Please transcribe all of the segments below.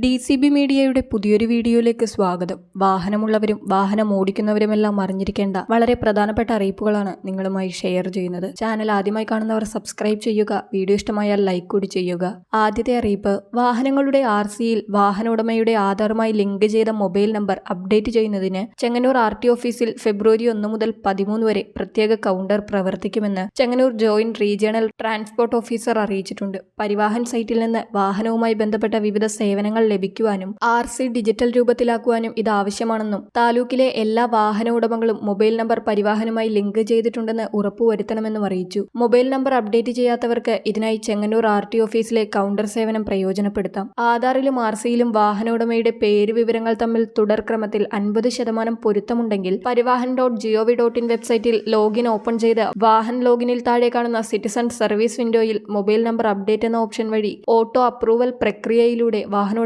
D C B മീഡിയയുടെ പുതിയൊരു വീഡിയോയിലേക്ക് സ്വാഗതം. വാഹനമുള്ളവരും വാഹനം ഓടിക്കുന്നവരുമെല്ലാം അറിഞ്ഞിരിക്കേണ്ട വളരെ പ്രധാനപ്പെട്ട അറിയിപ്പുകളാണ് നിങ്ങളുമായി ഷെയർ ചെയ്യുന്നത്. ചാനൽ ആദ്യമായി കാണുന്നവർ സബ്സ്ക്രൈബ് ചെയ്യുക വീഡിയോ ഇഷ്ടമായാൽ ലൈക്ക് കൂടി ചെയ്യുക. ആദ്യത്തെ അറിയിപ്പ് വാഹനങ്ങളുടെ ആർ സിയിൽ വാഹന ഉടമയുടെ ആധാറുമായി ലിങ്ക് ചെയ്ത മൊബൈൽ നമ്പർ അപ്ഡേറ്റ് ചെയ്യുന്നതിന് ചെങ്ങന്നൂർ ആർ ടി ഓഫീസിൽ ഫെബ്രുവരി ഒന്ന് മുതൽ പതിമൂന്ന് വരെ പ്രത്യേക കൗണ്ടർ പ്രവർത്തിക്കുമെന്ന് Chengannur joint regional transport officer അറിയിച്ചിട്ടുണ്ട്. പരിവാഹൻ സൈറ്റിൽ നിന്ന് വാഹനവുമായി ബന്ധപ്പെട്ട വിവിധ സേവനങ്ങൾ ലഭിക്കുവാനും ആർ സി ഡിജിറ്റൽ രൂപത്തിലാക്കുവാനും ഇത് ആവശ്യമാണെന്നും താലൂക്കിലെ എല്ലാ വാഹന ഉടമകളും മൊബൈൽ നമ്പർ പരിവാഹനുമായി ലിങ്ക് ചെയ്തിട്ടുണ്ടെന്ന് ഉറപ്പുവരുത്തണമെന്നും അറിയിച്ചു. മൊബൈൽ നമ്പർ അപ്ഡേറ്റ് ചെയ്യാത്തവർക്ക് ഇതിനായി ചെങ്ങന്നൂർ ആർ ടി ഓഫീസിലെ കൗണ്ടർ സേവനം പ്രയോജനപ്പെടുത്താം. ആധാറിലും ആർ സിയിലും വാഹന ഉടമയുടെ പേര് വിവരങ്ങൾ തമ്മിൽ തുടർക്രമത്തിൽ അൻപത് ശതമാനം പൊരുത്തമുണ്ടെങ്കിൽ Parivahan dot G O V dot in വെബ്സൈറ്റിൽ ലോഗിൻ ഓപ്പൺ ചെയ്ത് വാഹൻ ലോഗിനിൽ താഴെ കാണുന്ന സിറ്റിസൺ സർവീസ് വിൻഡോയിൽ മൊബൈൽ നമ്പർ അപ്ഡേറ്റ് എന്ന ഓപ്ഷൻ വഴി ഓട്ടോ അപ്രൂവൽ പ്രക്രിയയിലൂടെ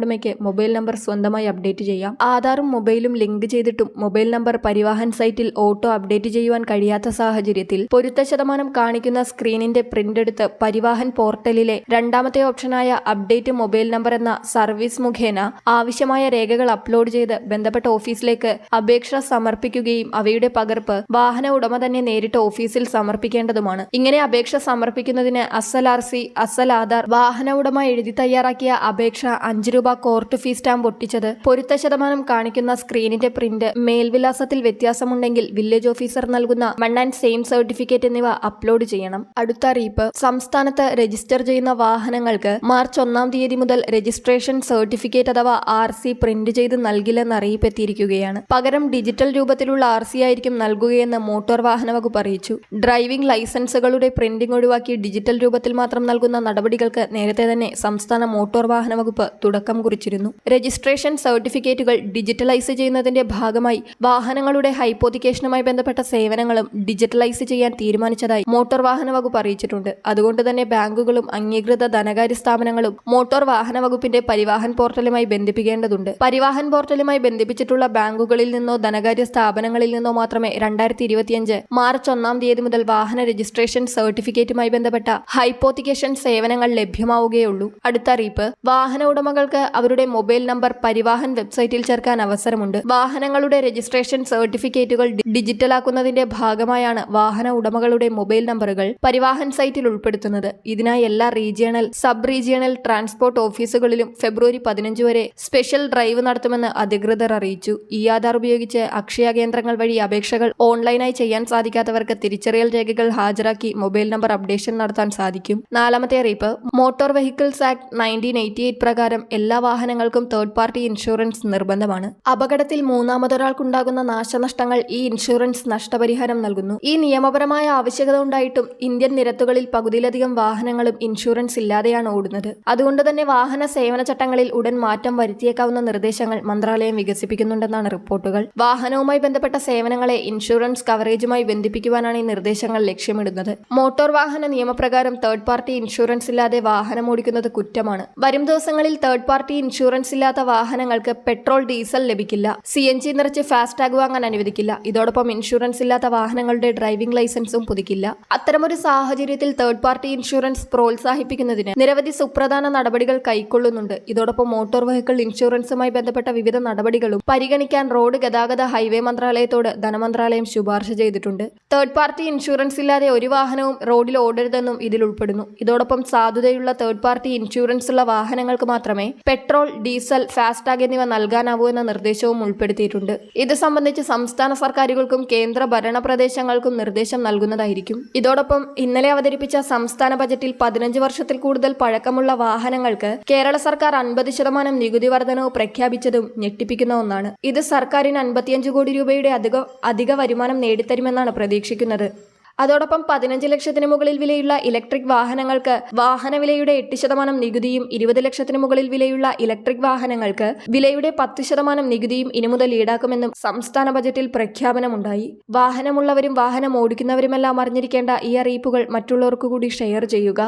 വാഹനോടമയ്ക്ക് മൊബൈൽ നമ്പർ സ്വന്തമായി അപ്ഡേറ്റ് ചെയ്യാം. ആധാറും മൊബൈലും ലിങ്ക് ചെയ്തിട്ടും മൊബൈൽ നമ്പർ പരിവാഹൻ സൈറ്റിൽ ഓട്ടോ അപ്ഡേറ്റ് ചെയ്യുവാൻ കഴിയാത്ത സാഹചര്യത്തിൽ പൊരുത്ത ശതമാനം കാണിക്കുന്ന സ്ക്രീനിന്റെ പ്രിന്റ് എടുത്ത് പരിവാഹൻ പോർട്ടലിലെ രണ്ടാമത്തെ ഓപ്ഷനായ അപ്ഡേറ്റ് മൊബൈൽ നമ്പർ എന്ന സർവീസ് മുഖേന ആവശ്യമായ രേഖകൾ അപ്ലോഡ് ചെയ്ത് ബന്ധപ്പെട്ട ഓഫീസിലേക്ക് അപേക്ഷ സമർപ്പിക്കുകയും അവയുടെ പകർപ്പ് വാഹന ഉടമ തന്നെ നേരിട്ട് ഓഫീസിൽ സമർപ്പിക്കേണ്ടതുമാണ്. ഇങ്ങനെ അപേക്ഷ സമർപ്പിക്കുന്നതിന് അസൽ ആർ സി അസൽ ആധാർ വാഹന ഉടമ എഴുതി തയ്യാറാക്കിയ അപേക്ഷ അഞ്ച് രൂപ കോർട്ട് ഫീ സ്റ്റാമ്പ് ഒട്ടിച്ചത്. പൊരുത്ത ശതമാനം കാണിക്കുന്ന സ്ക്രീനിന്റെ പ്രിന്റ് മേൽവിലാസത്തിൽ വ്യത്യാസമുണ്ടെങ്കിൽ വില്ലേജ് ഓഫീസർ നൽകുന്ന മൺ ആൻഡ് സെയിം സർട്ടിഫിക്കറ്റ് എന്നിവ അപ്ലോഡ് ചെയ്യണം. അടുത്ത അറിയിപ്പ്. സംസ്ഥാനത്ത് രജിസ്റ്റർ ചെയ്യുന്ന വാഹനങ്ങൾക്ക് മാർച്ച് ഒന്നാം തീയതി മുതൽ രജിസ്ട്രേഷൻ സർട്ടിഫിക്കറ്റ് അഥവാ ആർ സി പ്രിന്റ് ചെയ്ത് നൽകില്ലെന്ന് അറിയിപ്പ് എത്തിയിരിക്കുകയാണ് പകരം ഡിജിറ്റൽ രൂപത്തിലുള്ള ആർ സി ആയിരിക്കും നൽകുകയെന്ന് മോട്ടോർ വാഹന വകുപ്പ് അറിയിച്ചു. ഡ്രൈവിംഗ് ലൈസൻസുകളുടെ പ്രിന്റിംഗ് ഒഴിവാക്കി ഡിജിറ്റൽ രൂപത്തിൽ മാത്രം നൽകുന്ന നടപടികൾക്ക് നേരത്തെ തന്നെ സംസ്ഥാന മോട്ടോർ വാഹന വകുപ്പ് തുടക്കം കുറിച്ചിരുന്നു. രജിസ്ട്രേഷൻ സർട്ടിഫിക്കറ്റുകൾ ഡിജിറ്റലൈസ് ചെയ്യുന്നതിന്റെ ഭാഗമായി വാഹനങ്ങളുടെ ഹൈപ്പോത്തിക്കേഷനുമായി ബന്ധപ്പെട്ട സേവനങ്ങളും ഡിജിറ്റലൈസ് ചെയ്യാൻ തീരുമാനിച്ചതായി മോട്ടോർ വാഹന വകുപ്പ് അറിയിച്ചിട്ടുണ്ട്. അതുകൊണ്ട് തന്നെ ബാങ്കുകളും അംഗീകൃത ധനകാര്യ സ്ഥാപനങ്ങളും മോട്ടോർ വാഹന വകുപ്പിന്റെ പരിവാഹൻ പോർട്ടലുമായി ബന്ധിപ്പിക്കേണ്ടതുണ്ട്. പരിവാഹൻ പോർട്ടലുമായി ബന്ധിപ്പിച്ചിട്ടുള്ള ബാങ്കുകളിൽ നിന്നോ ധനകാര്യ സ്ഥാപനങ്ങളിൽ നിന്നോ മാത്രമേ രണ്ടായിരത്തി ഇരുപത്തിയഞ്ച് മാർച്ച് ഒന്നാം തീയതി മുതൽ വാഹന രജിസ്ട്രേഷൻ സർട്ടിഫിക്കറ്റുമായി ബന്ധപ്പെട്ട ഹൈപ്പോത്തിക്കേഷൻ സേവനങ്ങൾ ലഭ്യമാവുകയുള്ളൂ. അടുത്ത അറിയിപ്പ്. വാഹന ഉടമകൾക്ക് അവരുടെ മൊബൈൽ നമ്പർ പരിവാഹൻ വെബ്സൈറ്റിൽ ചേർക്കാൻ അവസരമുണ്ട്. വാഹനങ്ങളുടെ രജിസ്ട്രേഷൻ സർട്ടിഫിക്കറ്റുകൾ ഡിജിറ്റലാക്കുന്നതിന്റെ ഭാഗമായാണ് വാഹന ഉടമകളുടെ മൊബൈൽ നമ്പറുകൾ പരിവാഹൻ സൈറ്റിൽ ഉൾപ്പെടുത്തുന്നത്. ഇതിനായി എല്ലാ റീജിയണൽ സബ് റീജിയണൽ ട്രാൻസ്പോർട്ട് ഓഫീസുകളിലും ഫെബ്രുവരി പതിനഞ്ച് വരെ സ്പെഷ്യൽ ഡ്രൈവ് നടത്തുമെന്ന് അധികൃതർ അറിയിച്ചു. ഈ ആധാർ ഉപയോഗിച്ച് അക്ഷയ കേന്ദ്രങ്ങൾ വഴി അപേക്ഷകൾ ഓൺലൈനായി ചെയ്യാൻ സാധിക്കാത്തവർക്ക് തിരിച്ചറിയൽ രേഖകൾ ഹാജരാക്കി മൊബൈൽ നമ്പർ അപ്ഡേഷൻ നടത്താൻ സാധിക്കും. നാലാമത്തെ അറിയിപ്പ് മോട്ടോർ വെഹിക്കിൾസ് ആക്ട് നയന്റീൻ പ്രകാരം എല്ലാ വാഹനങ്ങൾക്കും തേർഡ് പാർട്ടി ഇൻഷുറൻസ് നിർബന്ധമാണ്. അപകടത്തിൽ മൂന്നാമതൊരാൾക്കുണ്ടാകുന്ന നാശനഷ്ടങ്ങൾ ഈ ഇൻഷുറൻസ് നഷ്ടപരിഹാരം നൽകുന്നു. ഈ നിയമപരമായ ആവശ്യകത ഉണ്ടായിട്ടും ഇന്ത്യൻ നിരത്തുകളിൽ പകുതിയിലധികം വാഹനങ്ങളും ഇൻഷുറൻസ് ഇല്ലാതെയാണ് ഓടുന്നത്. അതുകൊണ്ട് തന്നെ വാഹന സേവന ചട്ടങ്ങളിൽ ഉടൻ മാറ്റം വരുത്തിയേക്കാവുന്ന നിർദ്ദേശങ്ങൾ മന്ത്രാലയം വികസിപ്പിക്കുന്നുണ്ടെന്നാണ് റിപ്പോർട്ടുകൾ. വാഹനവുമായി ബന്ധപ്പെട്ട സേവനങ്ങളെ ഇൻഷുറൻസ് കവറേജുമായി ബന്ധിപ്പിക്കുവാനാണ് ഈ നിർദ്ദേശങ്ങൾ ലക്ഷ്യമിടുന്നത്. മോട്ടോർ വാഹന നിയമപ്രകാരം തേർഡ് പാർട്ടി ഇൻഷുറൻസ് ഇല്ലാതെ വാഹനം ഓടിക്കുന്നത് കുറ്റമാണ്. വരും ദിവസങ്ങളിൽ തേർഡ് പാർട്ടി ഇൻഷുറൻസ് ഇല്ലാത്ത വാഹനങ്ങൾക്ക് പെട്രോൾ ഡീസൽ ലഭിക്കില്ല. സി എൻ ജി നിറച്ച് ഫാസ്ടാഗ് വാങ്ങാൻ അനുവദിക്കില്ല. ഇതോടൊപ്പം ഇൻഷുറൻസ് ഇല്ലാത്ത വാഹനങ്ങളുടെ ഡ്രൈവിംഗ് ലൈസൻസും പുതുക്കില്ല. അത്തരമൊരു സാഹചര്യത്തിൽ തേർഡ് പാർട്ടി ഇൻഷുറൻസ് പ്രോത്സാഹിപ്പിക്കുന്നതിന് നിരവധി സുപ്രധാന നടപടികൾ കൈക്കൊള്ളുന്നുണ്ട്. ഇതോടൊപ്പം മോട്ടോർ വെഹിക്കിൾ ഇൻഷുറൻസുമായി ബന്ധപ്പെട്ട വിവിധ നടപടികളും പരിഗണിക്കാൻ റോഡ് ഗതാഗത ഹൈവേ മന്ത്രാലയത്തോട് ധനമന്ത്രാലയം ശുപാർശ ചെയ്തിട്ടുണ്ട്. തേർഡ് പാർട്ടി ഇൻഷുറൻസ് ഇല്ലാതെ ഒരു വാഹനവും റോഡിൽ ഓടരുതെന്നും ഇതിൽ ഉൾപ്പെടുന്നു. ഇതോടൊപ്പം സാധുതയുള്ള തേർഡ് പാർട്ടി ഇൻഷുറൻസ് ഉള്ള വാഹനങ്ങൾക്ക് മാത്രമേ പെട്രോൾ ഡീസൽ ഫാസ്ടാഗ് എന്നിവ നൽകാനാവൂ എന്ന നിർദ്ദേശവും ഉൾപ്പെടുത്തിയിട്ടുണ്ട്. ഇത് സംബന്ധിച്ച് സംസ്ഥാന സർക്കാരുകൾക്കും കേന്ദ്ര ഭരണ പ്രദേശങ്ങൾക്കും നിർദ്ദേശം നൽകുന്നതായിരിക്കും. ഇതോടൊപ്പം ഇന്നലെ അവതരിപ്പിച്ച സംസ്ഥാന ബജറ്റിൽ പതിനഞ്ച് വർഷത്തിൽ കൂടുതൽ പഴക്കമുള്ള വാഹനങ്ങൾക്ക് കേരള സർക്കാർ അൻപത് ശതമാനം നികുതി വർധനവ് പ്രഖ്യാപിച്ചതും ഞെട്ടിപ്പിക്കുന്ന ഒന്നാണ്. ഇത് സർക്കാരിന് അൻപത്തിയഞ്ച് കോടി രൂപയുടെ അധിക അധിക വരുമാനം നേടിത്തരുമെന്നാണ് പ്രതീക്ഷിക്കുന്നത്. അതോടൊപ്പം പതിനഞ്ച് ലക്ഷത്തിന് മുകളിൽ വിലയുള്ള ഇലക്ട്രിക് വാഹനങ്ങൾക്ക് വാഹന വിലയുടെ എട്ട് ശതമാനം നികുതിയും ഇരുപത് ലക്ഷത്തിന് മുകളിൽ വിലയുള്ള ഇലക്ട്രിക് വാഹനങ്ങൾക്ക് വിലയുടെ പത്ത് ശതമാനം നികുതിയും ഇനി മുതൽ ഈടാക്കുമെന്നും സംസ്ഥാന ബജറ്റിൽ പ്രഖ്യാപനമുണ്ടായി. വാഹനമുള്ളവരും വാഹനം ഓടിക്കുന്നവരുമെല്ലാം അറിഞ്ഞിരിക്കേണ്ട ഈ അറിയിപ്പുകൾ മറ്റുള്ളവർക്കു കൂടി ഷെയർ ചെയ്യുക.